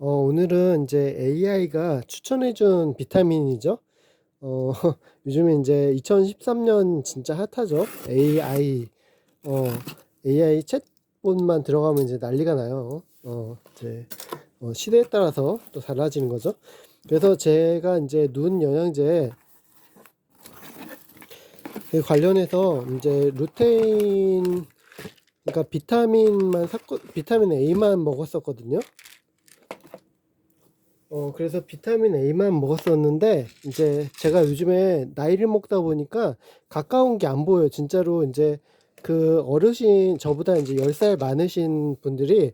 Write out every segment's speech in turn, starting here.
어, 오늘은 이제 AI가 추천해준 비타민이죠. 어, 요즘에 이제 2013년 진짜 핫하죠. AI, 어, AI 챗봇만 들어가면 이제 난리가 나요. 어, 이제, 어, 시대에 따라서 또 달라지는 거죠. 그래서 제가 이제 눈 영양제 그 관련해서 이제 루테인, 그러니까 비타민만 샀고, 비타민 A만 먹었었거든요. 어, 그래서 비타민 A만 먹었었는데, 이제 제가 요즘에 나이를 먹다 보니까 가까운 게 안 보여요. 진짜로 이제 그 어르신, 저보다 이제 10살 많으신 분들이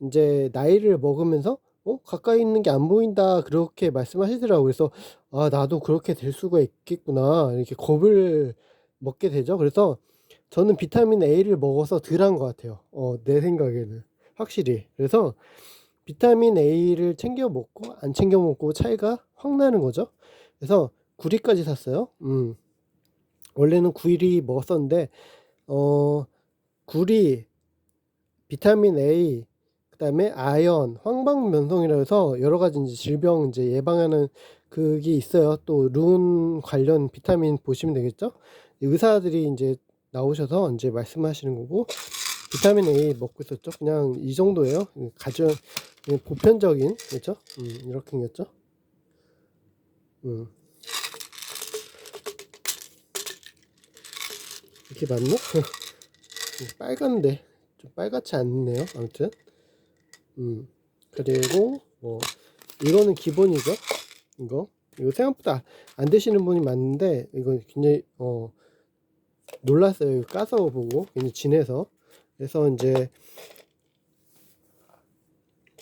이제 나이를 먹으면서, 어, 가까이 있는 게 안 보인다. 그렇게 말씀하시더라고요. 그래서, 아, 나도 그렇게 될 수가 있겠구나. 이렇게 겁을 먹게 되죠. 그래서 저는 비타민 A를 먹어서 덜한 것 같아요. 어, 내 생각에는. 확실히. 그래서 비타민 A를 챙겨 먹고 안 챙겨 먹고 차이가 확 나는 거죠. 그래서 구리까지 샀어요. 음. 원래는 구리 먹었었는데 어 구리, 비타민 A, 그다음에 아연, 황방면성이라 해서 여러 가지 이제 질병 이제 예방하는 그게 있어요. 또 룬 관련 비타민 보시면 되겠죠. 의사들이 이제 나오셔서 이제 말씀하시는 거고 비타민 A 먹고 있었죠. 그냥 이 정도예요. 가장 보편적인 그렇죠? 음, 이렇게 생겼죠. 음. 이렇게 맞나? 빨간데 좀 빨갛지 않네요. 아무튼 음 그리고 뭐 이거는 기본이죠. 이거 이거 생각보다 안 되시는 분이 많은데 이거 굉장히 어 놀랐어요. 이거 까서 보고 굉장히 진해서 그래서 이제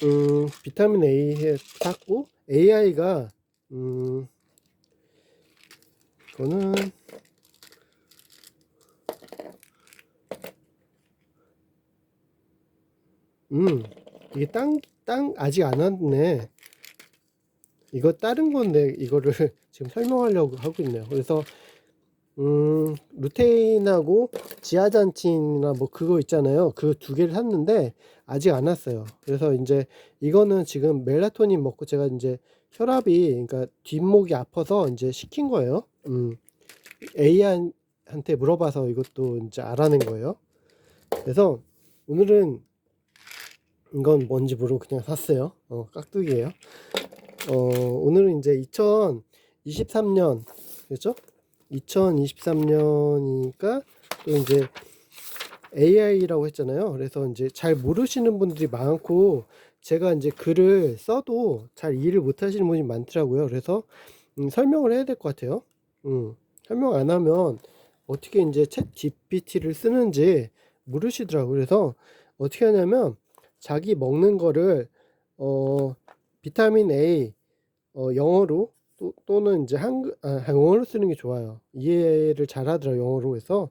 음 비타민 A 샀고 AI가 음 이거는 음 이게 땅 땅 아직 안 왔네. 이거 다른 건데 이거를 지금 설명하려고 하고 있네요. 그래서 음, 루테인하고 지아잔틴이나 뭐 그거 있잖아요. 그 두 개를 샀는데 아직 안 왔어요. 그래서 이제 이거는 지금 멜라토닌 먹고 제가 이제 혈압이 그러니까 뒷목이 아파서 이제 시킨 거예요. 음, AI한테 물어봐서 이것도 이제 알아낸 거예요. 그래서 오늘은 이건 뭔지 모르고 그냥 샀어요. 어, 깍두기예요. 어, 오늘은 이제 2023년 그렇죠? 2023년이니까 또 이제 AI라고 했잖아요. 그래서 이제 잘 모르시는 분들이 많고 제가 이제 글을 써도 잘 이해를 못 하시는 분이 많더라고요. 그래서 음, 설명을 해야 될 것 같아요. 음, 설명 안 하면 어떻게 이제 챗 GPT를 쓰는지 모르시더라고요. 그래서 어떻게 하냐면 자기 먹는 거를 어 비타민 A 어 영어로 또, 또는 이제 한글 아, 영어로 쓰는 게 좋아요. 이해를 잘 하더라고요. 영어로 해서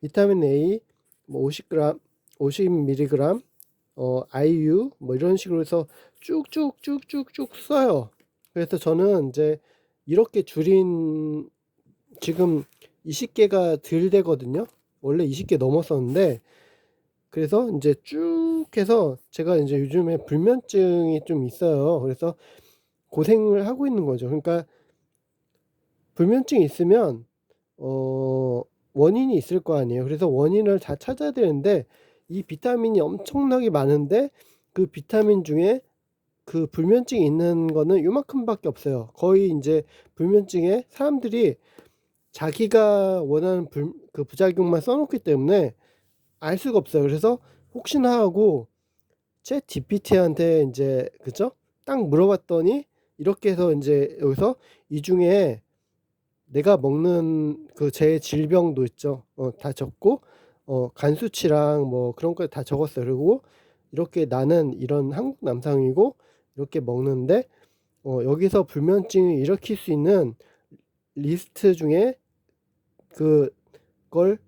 비타민 A 뭐 50g 50mg 어 IU 뭐 이런 식으로 해서 쭉쭉쭉쭉쭉 써요. 그래서 저는 이제 이렇게 줄인 지금 20개가 덜 되거든요. 원래 20개 넘었었는데 그래서 이제 쭉 해서 제가 이제 요즘에 불면증이 좀 있어요. 그래서 고생을 하고 있는 거죠. 그러니까 불면증이 있으면 어 원인이 있을 거 아니에요. 그래서 원인을 다 찾아야 되는데 이 비타민이 엄청나게 많은데 그 비타민 중에 그 불면증이 있는 거는 요만큼밖에 없어요. 거의 이제 불면증에 사람들이 자기가 원하는 불, 그 부작용만 써놓기 때문에 알 수가 없어요. 그래서 혹시나 하고 챗 GPT한테 이제 그죠? 딱 물어봤더니 이렇게 해서 이제 여기서 이 중에 내가 먹는 그 제 질병도 있죠. 어, 다 적고 어, 간 수치랑 뭐 그런 거다 적었어요. 그리고 이렇게 나는 이런 한국 남성이고 이렇게 먹는데 어, 여기서 불면증을 일으킬 수 있는 리스트 중에 그걸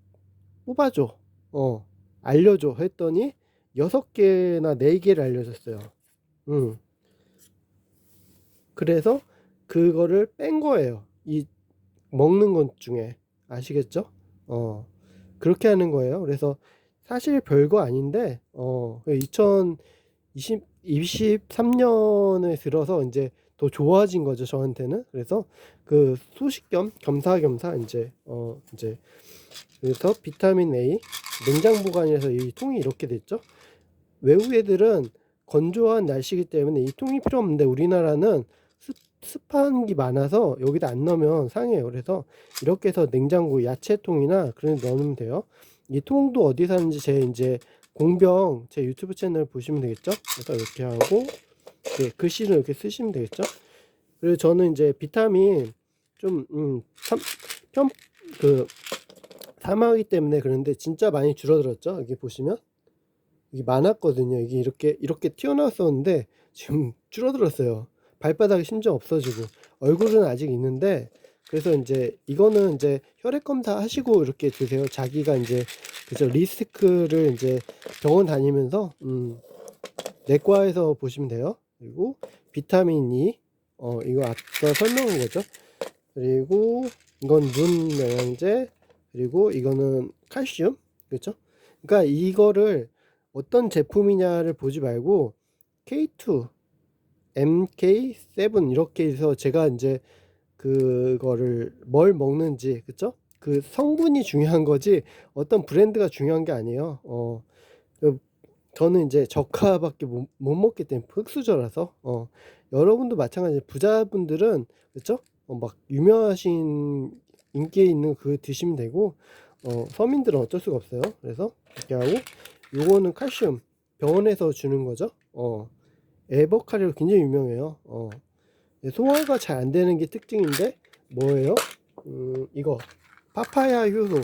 뽑아줘. 어, 알려줘 했더니 여섯 개나 네 개를 알려줬어요. 음. 그래서 그거를 뺀 거예요. 이 먹는 것 중에 아시겠죠? 어 그렇게 하는 거예요. 그래서 사실 별거 아닌데 어 20, 23년에 들어서 이제 더 좋아진 거죠 저한테는 그래서 그 소식 겸 겸사겸사 이제 어 이제 그래서 비타민 A 냉장 보관해서 이 통이 이렇게 됐죠 외국 애들은 건조한 날씨기 때문에 이 통이 필요 없는데 우리나라는 습, 습한 게 많아서 여기다 안 넣으면 상해요 그래서 이렇게 해서 냉장고 야채통이나 그런 데 넣으면 돼요 이 통도 어디 사는지 제 이제 공병 제 유튜브 채널 보시면 되겠죠 그래서 이렇게 하고 네, 글씨를 이렇게 쓰시면 되겠죠. 그리고 저는 이제 비타민 좀, 음, 참, 편, 그, 사망하기 때문에 그런데 진짜 많이 줄어들었죠. 여기 보시면. 이게 많았거든요. 이게 이렇게, 이렇게 튀어나왔었는데 지금 줄어들었어요. 발바닥이 심지어 없어지고. 얼굴은 아직 있는데 그래서 이제 이거는 이제 혈액 검사 하시고 이렇게 드세요. 자기가 이제 그죠 리스크를 이제 병원 다니면서 음 내과에서 보시면 돼요. 그리고 비타민 E 어 이거 아까 설명한 거죠. 그리고 이건 눈 영양제 그리고 이거는 칼슘 그렇죠? 그러니까 이거를 어떤 제품이냐를 보지 말고 K2 MK7 이렇게 해서 제가 이제 그거를 뭘 먹는지 그쵸? 그 성분이 중요한 거지 어떤 브랜드가 중요한 게 아니에요. 어, 그 저는 이제 저가밖에 못, 못 먹기 때문에 흑수저라서 어, 여러분도 마찬가지 부자분들은 그쵸? 어, 막 유명하신 인기 있는 그 드시면 되고 어, 서민들은 어쩔 수가 없어요. 그래서 이렇게 하고 요거는 칼슘 병원에서 주는 거죠. 어, 에버카리로 굉장히 유명해요. 어, 소화가 잘 안 되는 게 특징인데 뭐예요? 음, 이거 파파야 효소.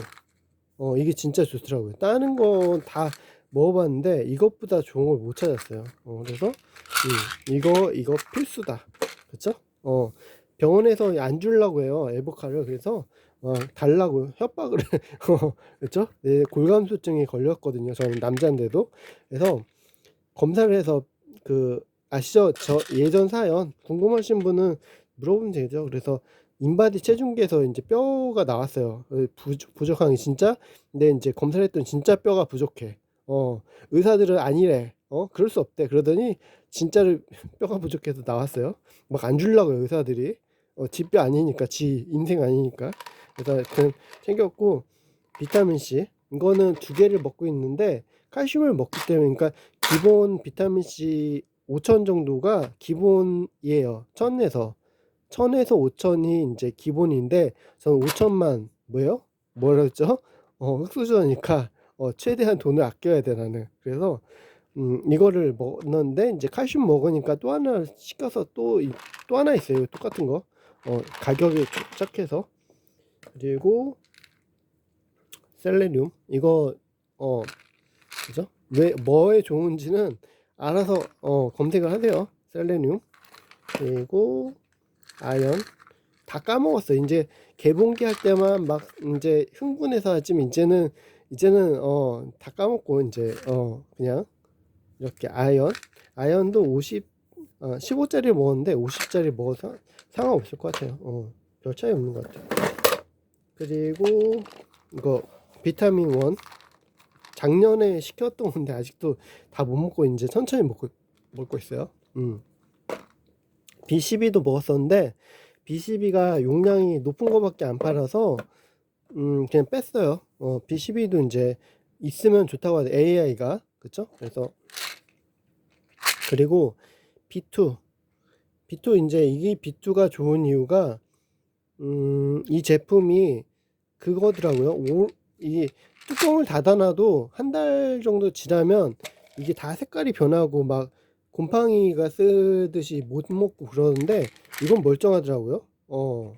어, 이게 진짜 좋더라고요. 다른 건 다 먹어봤는데 이것보다 좋은 걸 못 찾았어요. 어, 그래서 음, 이거 이거 필수다. 그쵸? 어, 병원에서 안 주려고 해요. 에버카를 그래서 어, 달라고 협박을 어, 그렇죠? 네, 골감소증에 걸렸거든요. 저는 남자인데도 그래서 검사를 해서 그 아시죠? 저 예전 사연 궁금하신 분은 물어보면 되죠. 그래서 인바디 체중계에서 이제 뼈가 나왔어요. 부족, 부족한 게 진짜. 근데 이제 검사를 했더니 진짜 뼈가 부족해. 어, 의사들은 아니래. 어, 그럴 수 없대. 그러더니 진짜로 뼈가 부족해서 나왔어요. 막안 주려고요, 의사들이. 어, 지뼈 아니니까, 지 인생 아니니까. 그래서 챙겼고, 비타민 C. 이거는 두 개를 먹고 있는데, 칼슘을 먹기 때문에, 그러니까 기본 비타민 C 5천 정도가 기본이에요. 천에서. 천에서 5천이 이제 기본인데, 저는 5천만, 뭐예요? 뭐라 했죠? 어, 흑수저니까, 어, 최대한 돈을 아껴야 돼, 나는. 그래서, 음, 이거를 먹었는데, 이제 칼슘 먹으니까 또 하나 시켜서 또, 이- 또 하나 있어요. 똑같은 거. 어, 가격이 착해서. 그리고, 셀레늄. 이거, 어, 그죠? 왜, 뭐에 좋은지는 알아서, 어, 검색을 하세요. 셀레늄. 그리고, 아연. 다 까먹었어. 이제 개봉기 할 때만 막 이제 흥분해서 하지만 이제는 이제는 어 다 까먹고 이제 어 그냥 이렇게 아연 아연도 50 어, 15짜리 먹었는데 50짜리 먹어서 상관없을 것 같아요. 어, 별 차이 없는 것 같아요. 그리고 이거 비타민 1 작년에 시켰던 건데 아직도 다 못 먹고 이제 천천히 먹고 먹고 있어요. 음. B12도 먹었었는데 B12가 용량이 높은 거밖에 안 팔아서 음 그냥 뺐어요. 어 B12도 이제 있으면 좋다고 하죠. AI가 그쵸? 그래서 그리고 B2 B2 이제 이게 B2가 좋은 이유가 음 이 제품이 그거더라고요. 오, 이 뚜껑을 닫아놔도 한 달 정도 지나면 이게 다 색깔이 변하고 막 곰팡이가 쓰듯이 못 먹고 그러는데 이건 멀쩡하더라고요. 어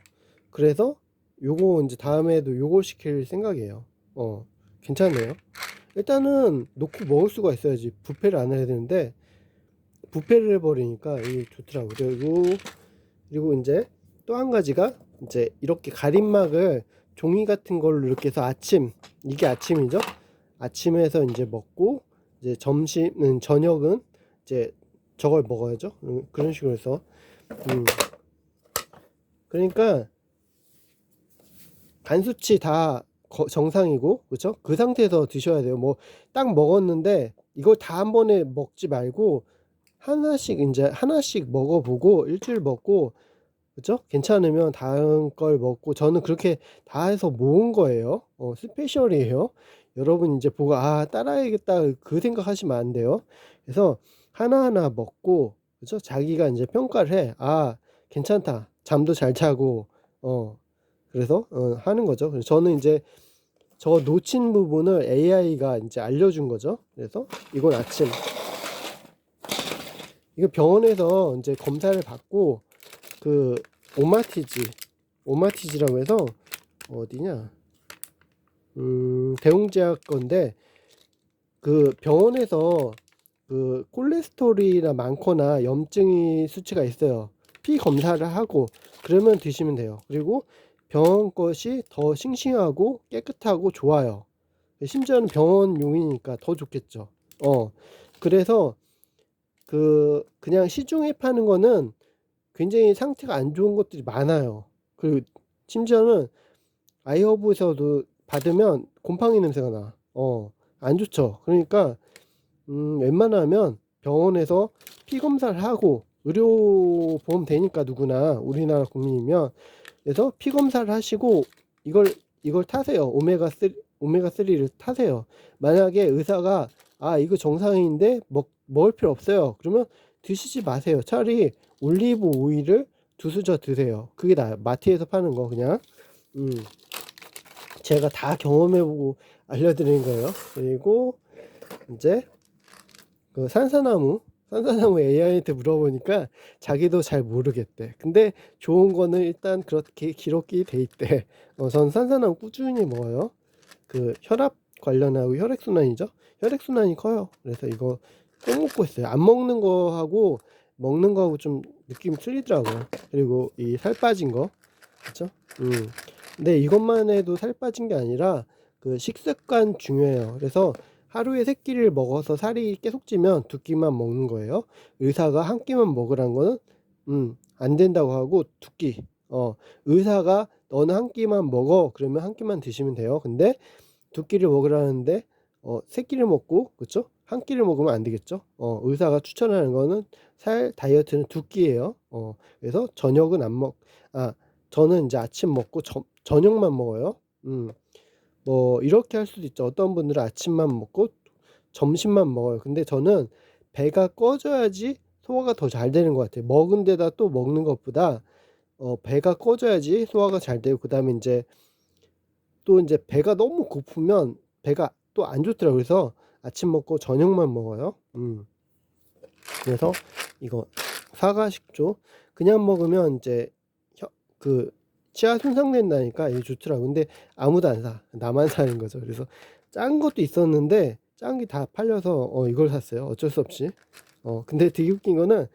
그래서 요거 이제 다음에도 요거 시킬 생각이에요. 어 괜찮네요. 일단은 놓고 먹을 수가 있어야지 부패를 안 해야 되는데 부패를 해버리니까 이게 좋더라고요. 그리고 이제 또 한 가지가 이제 이렇게 가림막을 종이 같은 걸로 이렇게 해서 아침 이게 아침이죠. 아침에서 이제 먹고 이제 점심은 저녁은 이제 저걸 먹어야죠. 음, 그런 식으로 해서 음. 그러니까 간 수치 다 거- 정상이고 그렇죠? 그 상태에서 드셔야 돼요. 뭐 딱 먹었는데 이걸 다 한 번에 먹지 말고 하나씩 이제 하나씩 먹어보고 일주일 먹고 그죠? 괜찮으면 다음 걸 먹고 저는 그렇게 다 해서 모은 거예요. 어, 스페셜이에요. 여러분 이제 보고 아 따라야겠다 그 생각하시면 안 돼요. 그래서 하나하나 먹고 그죠? 자기가 이제 평가를 해. 아 괜찮다. 잠도 잘 자고 어 그래서 어, 하는 거죠. 그래서 저는 이제 저 놓친 부분을 AI가 이제 알려준 거죠. 그래서 이건 아침 이거 병원에서 이제 검사를 받고 그 오마티즈 오마티즈라고 해서 어디냐? 음 대웅제약 건데 그 병원에서 그 콜레스테롤이나 많거나 염증이 수치가 있어요. 피 검사를 하고 그러면 드시면 돼요. 그리고 병원 것이 더 싱싱하고 깨끗하고 좋아요. 심지어는 병원 용이니까 더 좋겠죠. 어 그래서 그 그냥 시중에 파는 거는 굉장히 상태가 안 좋은 것들이 많아요. 그리고 심지어는 아이허브에서도 받으면 곰팡이 냄새가 나. 어, 안 좋죠. 그러니까 음, 웬만하면 병원에서 피 검사를 하고 의료 보험 되니까 누구나 우리나라 국민이면 그래서 피 검사를 하시고 이걸 이걸 타세요. 오메가 3 오메가 3를 타세요. 만약에 의사가 아 이거 정상인데 먹 먹을 필요 없어요. 그러면 드시지 마세요. 차라리 올리브 오일을 두 수저 드세요. 그게 나아요. 마트에서 파는 거 그냥. 음. 제가 다 경험해보고 알려드리는 거예요. 그리고 이제 그 산사나무, 산사나무 AI한테 물어보니까 자기도 잘 모르겠대. 근데 좋은 거는 일단 그렇게 기록이 돼 있대. 어, 전 산사나무 꾸준히 먹어요. 그 혈압 관련하고 혈액순환이죠. 혈액순환이 커요. 그래서 이거 꼭 먹고 있어요. 안 먹는 거하고 먹는 거하고 좀 느낌이 틀리더라고요. 그리고 이 살 빠진 거, 그렇죠? 음. 근데 이것만 해도 살 빠진 게 아니라 그 식습관 중요해요. 그래서 하루에 세 끼를 먹어서 살이 계속 찌면 두 끼만 먹는 거예요. 의사가 한 끼만 먹으란 거는 음, 안 된다고 하고 두 끼. 어, 의사가 너는 한 끼만 먹어. 그러면 한 끼만 드시면 돼요. 근데 두 끼를 먹으라는데 어, 세 끼를 먹고 그렇죠? 한 끼를 먹으면 안 되겠죠. 어, 의사가 추천하는 거는 살 다이어트는 두 끼예요. 어, 그래서 저녁은 안 먹, 아, 저는 이제 아침 먹고 저, 저녁만 먹어요. 음, 뭐 이렇게 할 수도 있죠. 어떤 분들은 아침만 먹고 점심만 먹어요. 근데 저는 배가 꺼져야지 소화가 더 잘 되는 것 같아요. 먹은 데다 또 먹는 것보다 어, 배가 꺼져야지 소화가 잘 되고 그 다음에 이제 또 이제 배가 너무 고프면 배가 또 안 좋더라고요. 그래서 아침 먹고 저녁만 먹어요. 음. 그래서 이거 사과식조 그냥 먹으면 이제 혀, 그 치아 손상된다니까 이게 좋더라고. 근데 아무도 안 사. 나만 사는 거죠. 그래서 짠 것도 있었는데 짠 게 다 팔려서 어, 이걸 샀어요. 어쩔 수 없이. 어, 근데 되게 웃긴 거는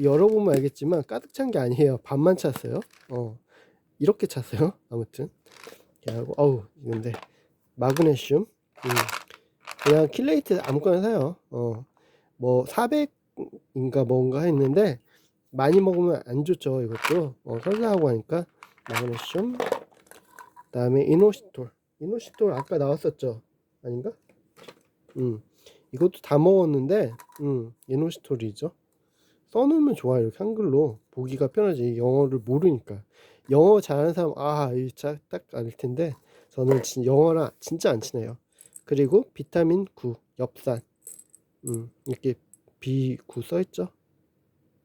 열어보면 알겠지만 가득 찬 게 아니에요. 반만 찼어요. 어, 이렇게 찼어요. 아무튼. 하고, 어우, 근데 마그네슘. 음. 그냥 킬레이트 아무거나 사요. 어, 뭐 400인가 뭔가 했는데 많이 먹으면 안 좋죠. 이것도 어, 설사하고 하니까 마그네슘. 그다음에 이노시톨. 이노시톨 아까 나왔었죠. 아닌가? 음, 이것도 다 먹었는데, 음, 이노시톨이죠. 써놓으면 좋아요. 이렇게 한글로 보기가 편하지. 영어를 모르니까. 영어 잘하는 사람 아, 이딱 알 텐데 저는 진 영어랑 진짜 안 친해요. 그리고 비타민 9 엽산. 음, 이렇게 B9 써있죠?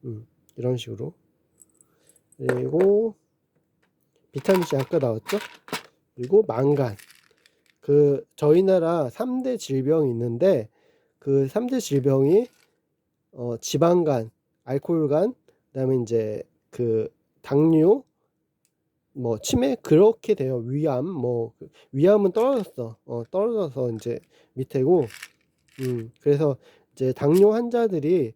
음, 이런 식으로. 그리고 비타민C 아까 나왔죠? 그리고 망간. 그 저희 나라 3대 질병이 있는데 그 3대 질병이 어, 지방간 알코올간 그 다음에 이제 그 당뇨 뭐 치매 그렇게 돼요. 위암 뭐 위암은 떨어졌어. 어, 떨어져서 이제 밑에고 음 그래서 이제 당뇨 환자들이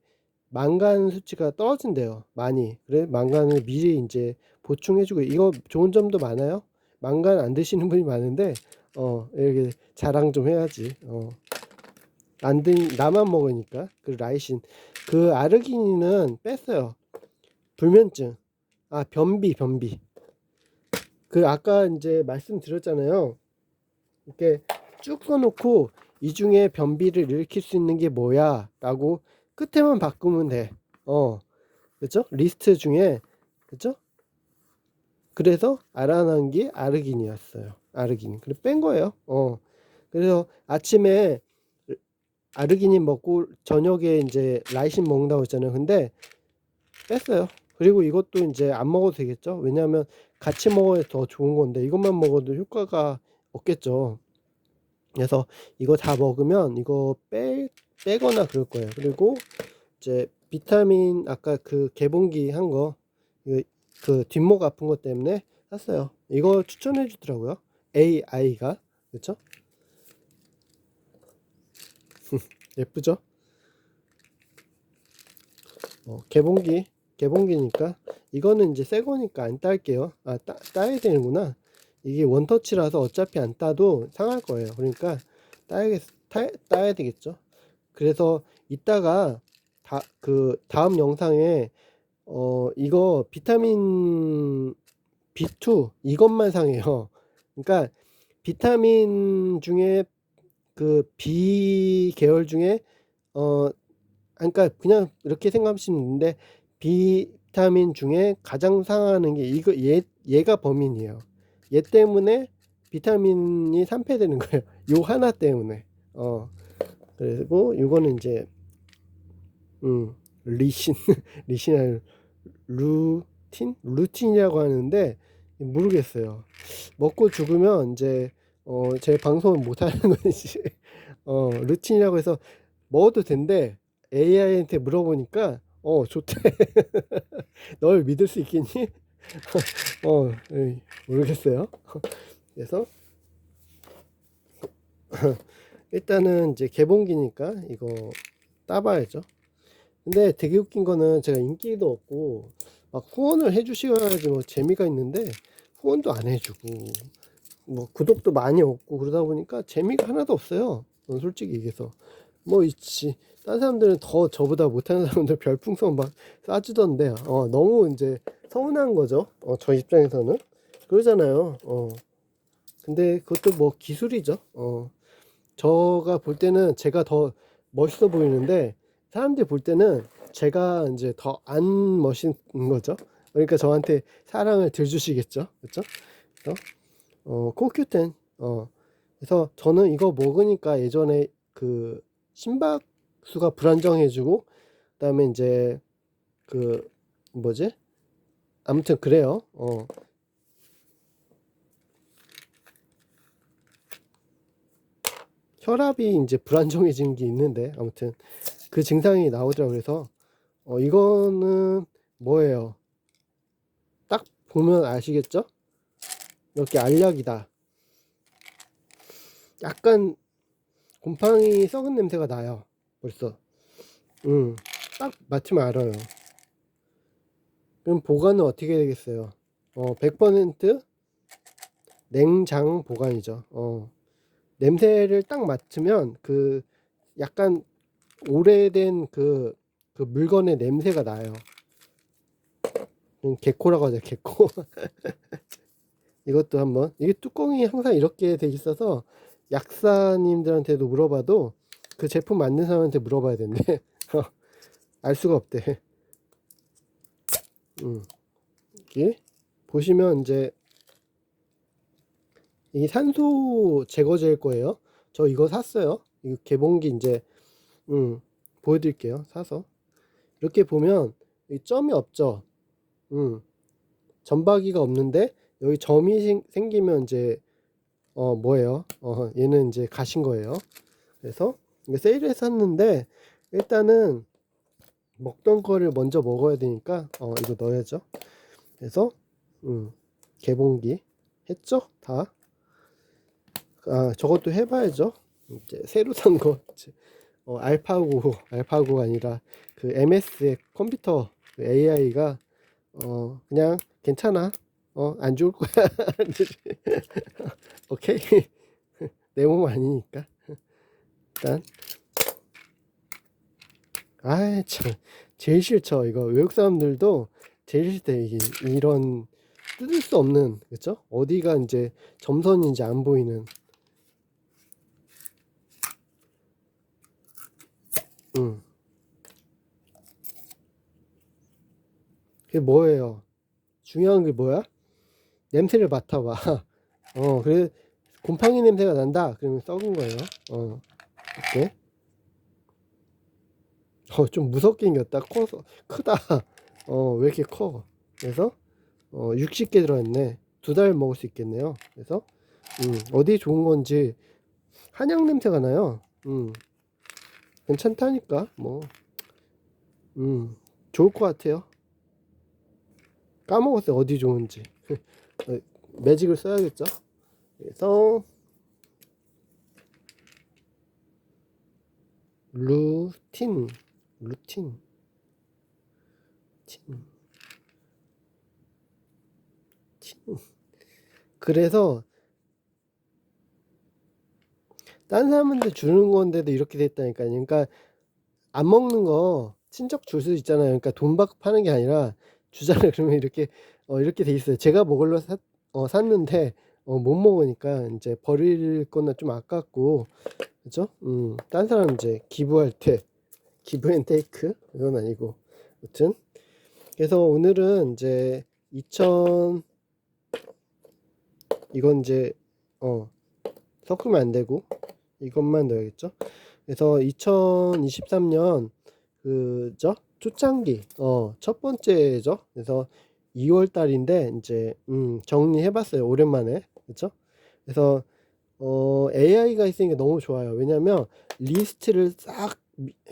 망간 수치가 떨어진대요. 많이. 그래 망간을 미리 이제 보충해 주고 이거 좋은 점도 많아요. 망간 안 드시는 분이 많은데 어 이렇게 자랑 좀 해야지. 어. 안 드, 나만 먹으니까 그 라이신 그 아르기닌은 뺐어요. 불면증. 아 변비 변비. 그 아까 이제 말씀드렸잖아요. 이렇게 쭉 써놓고 이 중에 변비를 일으킬 수 있는 게 뭐야? 라고 끝에만 바꾸면 돼. 어, 그죠? 리스트 중에, 그죠? 그래서 아라난기 아르긴이었어요. 아르긴. 그래서 뺀 거예요. 어, 그래서 아침에 아르기닌 먹고 저녁에 이제 라이신 먹는다고 했잖아요. 근데 뺐어요. 그리고 이것도 이제 안 먹어도 되겠죠. 왜냐하면 같이 먹어야 더 좋은 건데 이것만 먹어도 효과가 없겠죠. 그래서 이거 다 먹으면 이거 빼 빼거나 그럴 거예요. 그리고 이제 비타민 아까 그 개봉기 한 거 그 뒷목 아픈 것 때문에 샀어요. 이거 추천해 주더라고요. AI가 그렇죠? 예쁘죠? 어, 개봉기 개봉기니까 이거는 이제 새 거니까 안 딸게요. 아 따, 따야 되는구나. 이게 원터치라서 어차피 안 따도 상할 거예요. 그러니까 따야겠 따, 따야 되겠죠. 그래서 이따가 다 그 다음 영상에 어 이거 비타민 B2 이것만 상해요. 그러니까 비타민 중에 그 B 계열 중에 어 그러니까 그냥 이렇게 생각하시면 되는데 비타민 중에 가장 상하는 게 이거 얘 얘가 범인이에요. 얘 때문에 비타민이 산패되는 거예요. 요 하나 때문에. 어. 그리고 이거는 이제 음, 리신 리신 아니 루틴 루틴이라고 하는데 모르겠어요. 먹고 죽으면 이제 어, 제 방송을 못 하는 건지 어, 루틴이라고 해서 먹어도 된대. AI한테 물어보니까 어, 좋대. 널 믿을 수 있겠니? 어, 에이, 모르겠어요. 그래서 일단은 이제 개봉기니까 이거 따봐야죠. 근데 되게 웃긴 거는 제가 인기도 없고 막 후원을 해주셔야지 뭐 재미가 있는데 후원도 안 해주고 뭐 구독도 많이 없고 그러다 보니까 재미가 하나도 없어요. 어, 솔직히 얘기해서 뭐 있지. 딴 사람들은 더 저보다 못하는 사람들 별풍선 막 쏴주던데 어, 너무 이제 서운한 거죠. 어, 저 입장에서는 그러잖아요. 어. 근데 그것도 뭐 기술이죠. 어. 저가 볼 때는 제가 더 멋있어 보이는데 사람들이 볼 때는 제가 이제 더 안 멋있는 거죠. 그러니까 저한테 사랑을 들주시겠죠. 그렇죠? 어, 코큐텐 어. 그래서 저는 이거 먹으니까 예전에 그 심박 수가 불안정해지고 그다음에 이제 그 뭐지? 아무튼 그래요. 어. 혈압이 이제 불안정해진 게 있는데 아무튼 그 증상이 나오더라고요. 그래서 어 이거는 뭐예요? 딱 보면 아시겠죠? 이렇게 알약이다. 약간 곰팡이 썩은 냄새가 나요. 벌써. 음, 딱 맡으면 알아요. 그럼 보관은 어떻게 되겠어요? 어, 100% 냉장 보관이죠. 어, 냄새를 딱 맡으면 그 약간 오래된 그, 그 물건의 냄새가 나요. 음, 개코라고 하죠, 개코. 이것도 한번, 이게 뚜껑이 항상 이렇게 돼 있어서 약사님들한테도 물어봐도 그 제품 만든 사람한테 물어봐야 된대. 알 수가 없대. 음. 여기 보시면 이제 이 산소 제거제일 거예요. 저 이거 샀어요. 이거 개봉기 이제 음, 보여드릴게요. 사서 이렇게 보면 이 점이 없죠. 음, 점박이가 없는데 여기 점이 생, 생기면 이제 어 뭐예요? 어 얘는 이제 가신 거예요. 그래서 세일에 샀는데 일단은 먹던 거를 먼저 먹어야 되니까 어 이거 넣어야죠. 그래서 음 개봉기 했죠? 다. 아 저것도 해봐야죠. 이제 새로 산 거. 어, 알파고 알파고가 아니라 그 MS의 컴퓨터 그 AI가 어 그냥 괜찮아. 어, 안 죽을 거야. 오케이. 내 몸 아니니까. 일단. 아이 참. 제일 싫죠. 이거 외국 사람들도 제일 싫대 이게 이런 뜯을 수 없는 그쵸? 어디가 이제 점선인지 안 보이는. 응. 그게 뭐예요? 중요한 게 뭐야? 냄새를 맡아봐. 어 그래. 곰팡이 냄새가 난다. 그러면 썩은 거예요. 어. 이렇게. 어, 좀 무섭게 생겼다. 커서 크다. 어, 왜 이렇게 커? 그래서 어, 60개 들어있네. 두 달 먹을 수 있겠네요. 그래서 음, 어디 좋은 건지 한약 냄새가 나요. 음, 괜찮다니까 뭐, 음, 좋을 것 같아요. 까먹었어요. 어디 좋은지. 어, 매직을 써야겠죠. 그래서 루틴, 루틴, 틴, 틴. 그래서 딴 사람한테 주는 건데도 이렇게 됐다니까요. 그러니까 안 먹는 거 친척 줄 수 있잖아요. 그러니까 돈 받고 파는 게 아니라 주잖아요. 그러면 이렇게 어, 이렇게 돼 있어요. 제가 먹으려 사, 어, 샀는데 어, 못 먹으니까 이제 버릴 거나 좀 아깝고 그죠? 음, 딴 사람 이제 기부할 때 기부 앤 테이크 이건 아니고 아무튼 그래서 오늘은 이제 2000 이건 이제 어 섞으면 안 되고 이것만 넣어야겠죠? 그래서 2023년 그죠? 초창기 어첫 번째죠. 그래서 2월 달인데 이제 음 정리해 봤어요. 오랜만에. 그렇죠? 그래서 어 AI가 있으니까 너무 좋아요. 왜냐면 리스트를 싹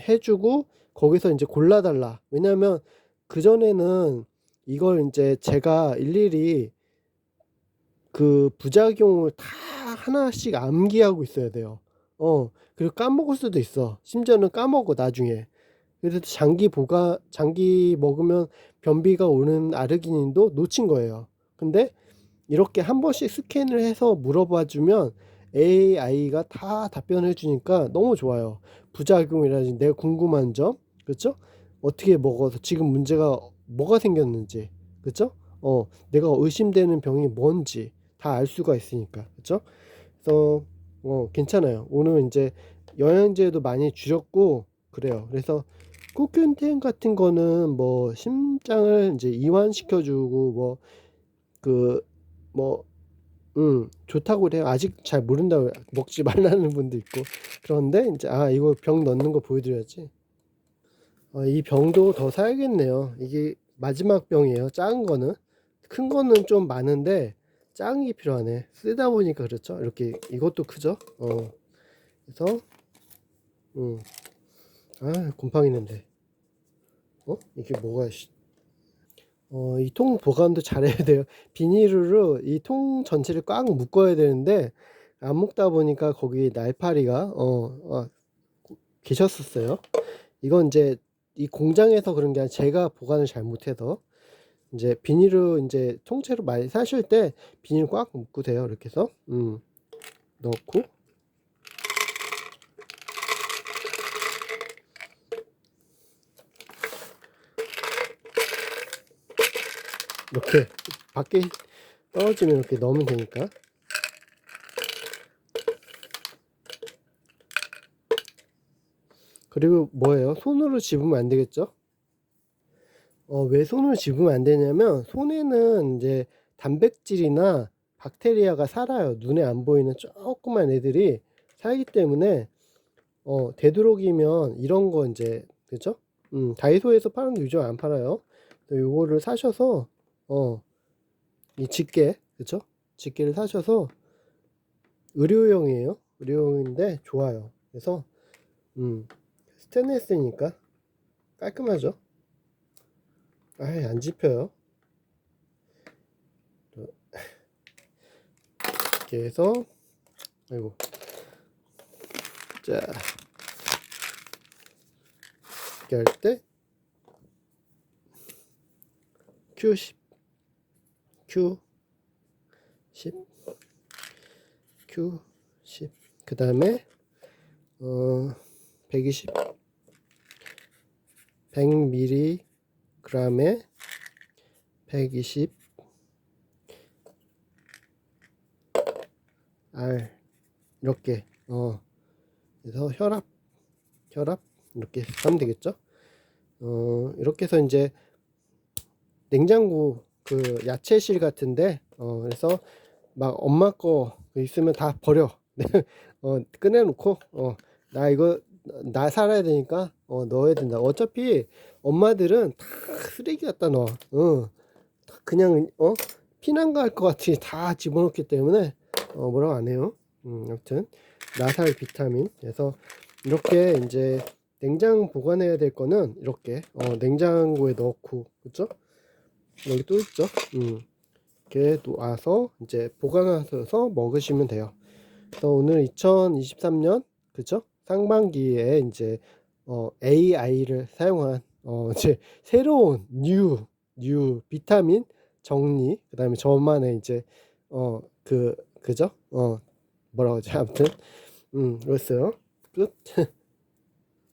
해주고 거기서 이제 골라달라. 왜냐면 그 전에는 이걸 이제 제가 일일이 그 부작용을 다 하나씩 암기하고 있어야 돼요. 어, 그리고 까먹을 수도 있어. 심지어는 까먹어, 나중에. 그래서 장기 보가, 장기 먹으면 변비가 오는 아르기닌도 놓친 거예요. 근데 이렇게 한 번씩 스캔을 해서 물어봐 주면 AI가 다 답변해 주니까 너무 좋아요. 부작용이라든지 내가 궁금한 점, 그렇죠? 어떻게 먹어서 지금 문제가 뭐가 생겼는지, 그렇죠? 어, 내가 의심되는 병이 뭔지 다 알 수가 있으니까, 그렇죠? 그래서 어, 괜찮아요. 오늘 이제 영양제도 많이 줄였고 그래요. 그래서 코큐텐 같은 거는 뭐 심장을 이제 이완시켜주고 뭐그 뭐 음, 좋다고 그래요. 아직 잘 모른다고 먹지 말라는 분도 있고 그런데 이제 아 이거 병 넣는 거 보여드려야지. 어, 이 병도 더 사야겠네요. 이게 마지막 병이에요. 작은 거는 큰 거는 좀 많은데 작은 게 필요하네. 쓰다 보니까 그렇죠. 이렇게 이것도 크죠. 어. 그래서 음. 아, 곰팡이 냄새. 어? 이게 뭐가 씨. 어, 이 통 보관도 잘해야 돼요. 비닐로 이 통 전체를 꽉 묶어야 되는데 안 묶다 보니까 거기 날파리가 어, 어 계셨었어요. 이건 이제 이 공장에서 그런 게 아니라 제가 보관을 잘못해서 이제 비닐을 이제 통째로 많이 사실 때 비닐 꽉 묶고 돼요. 이렇게 해서 음, 넣고 이렇게 밖에 떨어지면 이렇게 넣으면 되니까 그리고 뭐예요? 손으로 집으면 안 되겠죠? 어, 왜 손을 집으면 안 되냐면 손에는 이제 단백질이나 박테리아가 살아요. 눈에 안 보이는 조그만 애들이 살기 때문에 어, 되도록이면 이런 거 이제 그죠? 음, 다이소에서 파는 게 요즘 안 팔아요. 요거를 사셔서 어, 이 집게 그죠? 집게를 사셔서 의료용이에요. 의료용인데 좋아요. 그래서 음, 스테인리스니까 깔끔하죠. 아이 안 집혀요. 이렇게 해서 아이고 자 이렇게 할 때 Q10 Q10 Q10 그 다음에 어 120 100mg 그램에 120 R. 이렇게 어 그래서 혈압 혈압 이렇게 하면 되겠죠? 어 이렇게 해서 이제 냉장고 그 야채실 같은데 어 그래서 막 엄마 거 있으면 다 버려. 어 꺼내놓고 어 나 이거 나 살아야 되니까 어 넣어야 된다. 어차피 엄마들은 다 쓰레기 갖다 넣어 어 그냥 어 피난 갈 것 같이 다 집어넣기 때문에 어 뭐라고 안 해요. 음 아무튼 나살 비타민. 그래서 이렇게 이제 냉장 보관해야 될 거는 이렇게 어 냉장고에 넣고 그죠 여기 또 있죠? 음. 이렇게 놓아서 이제 보관하셔서 먹으시면 돼요. 그래서 오늘 2023년 그죠 상반기에 이제 어 AI를 사용한 어 이제 새로운 뉴 뉴 비타민 정리 그다음에 저만의 이제 어 그 그죠? 어 뭐라고 하지? 아무튼. 음 그랬어요. 끝